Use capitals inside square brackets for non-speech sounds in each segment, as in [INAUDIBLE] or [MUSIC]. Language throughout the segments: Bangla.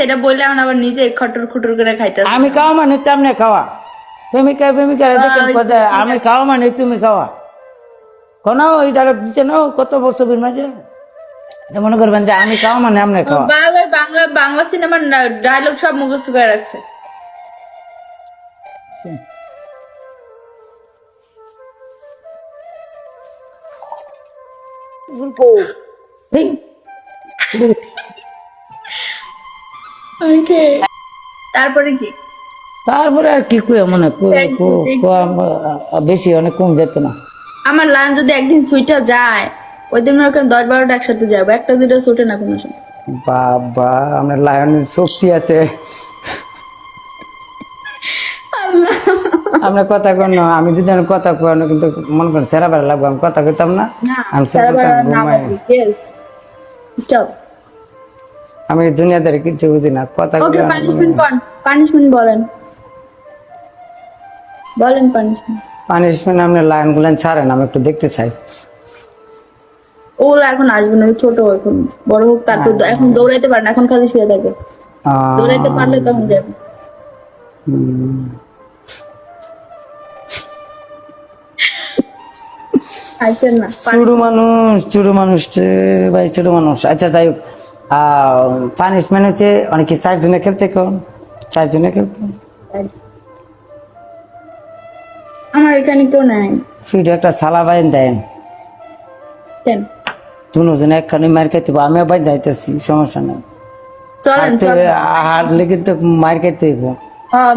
আছে এটা বললে এখন আবার নিজে খটর খুটর করে খাইতে আমি খাওয়া মানে তেমনি খাওয়া। প্রেমিকা প্রেমিকা কথা আমি খাওয়া মানে তুমি খাওয়া। কোনো ওই ডায়লগ দিতে নাও কত বছর মাঝে তো মনে করবেন যে আমি খাওয়া মানে আপনি খাওয়া। বাংলা বাংলা বাংলা সিনেমার ডায়লগ সব মুখস্থ করে রাখছে। ওকে তারপরে কি? তারপরে আর কি কুয়া মানে বেশি অনেক কম যেত না। আমার লান যদি একদিন ছুইটা যায় ওই দিন দশ বারোটা একসাথে যাব একটা দুটো ছুটে না কোনো সময়। বাবা আপনার লায়নের শক্তি আছে। আপনার কথা কন না, আমি যদি আমার কথা কই না কিন্তু মনে করেন সেরা বেড়া লাগবে আমি কথা কইতাম না। আমি সারা বেলা ঘুমাই। স্টপ আমি দুনিয়াদারি কিছু বুঝি না কথা ওকে পানিশমেন্ট কোন পানিশমেন্ট বলেন। বলেন পানিশমেন্ট পানিশমেন্ট আপনি লাইন গুলান ছাড়েন আমি একটু দেখতে চাই। ওগুলো এখন আসবে না ছোট এখন বড় হোক তারপর দ- এখন দৌড়াইতে পারে না এখন খালি শুয়ে থাকে। দৌড়াইতে পারলে তখন যাবে। না চুড়ু মানুষ চুড়ু মানুষ ভাই চুড়ু মানুষ। আচ্ছা যাই হোক। পানিশমেন্ট হচ্ছে অনেকে চারজনে খেলতে চারজনে খেলতে? আমার এখানে কেউ নাই। ফিডে একটা সালা বাইন দেন। কেন? দুজনে একখানে মার খাইতে। আমিও বাইন যাইতেছি সমস্যা নেই। কিন্তু মার খাইতে হইব। হ্যাঁ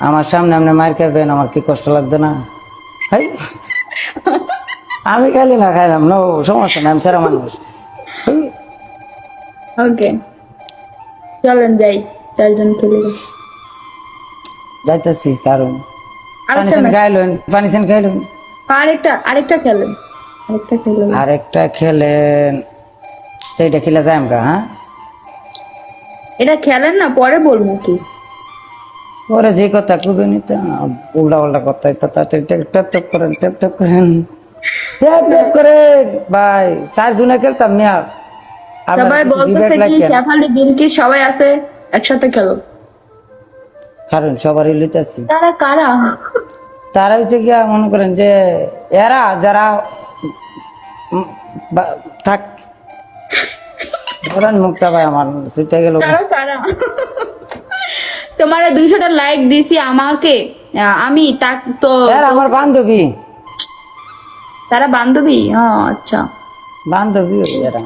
আমার সামনে আপনি মার খাবেন আমার কি কষ্ট লাগবে না? [LAUGHS] আমি খাইলে না খাইলাম না সমস্যা নাই আমি সারা মানুষ। ওকে। চলেন যাই চারজন খেলে যাই। যাইতেছি কারণ। পানি আরেকটা আরেকটা আরেকটা খেলেন। আরেকটা খেলেন। আরেকটা খেলেন। তো খেলে যাই আমরা হ্যাঁ? এটা খেলেন না পরে বলব কি? পরে যে কথা কবে নিতে উল্টা উল্টা কথা তো তাড়াতাড়ি ট্যাপ করেন ট্যাপ ট্যাপ করেন। ট্যাপ ট্যাপ করেন। ভাই খেলতাম আপনার সবাই বলতেছে কি। শেফালি বিলকি সবাই আছে একসাথে খেলো। কারণ সবারই তারা কারা? তারা হচ্ছে গিয়া মনে করেন যে এরা যারা থাক। ধরেন মুখটা ভাই আমার ছুটে গেল। তোমার দুইশোটা লাইক দিছি আমাকে। আমি তাক তো আমার বান্ধবী। তারা বান্ধবী? আচ্ছা। বান্ধবী এরা।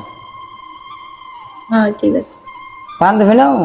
হ্যাঁ ঠিক আছে। বান্ধবী নাও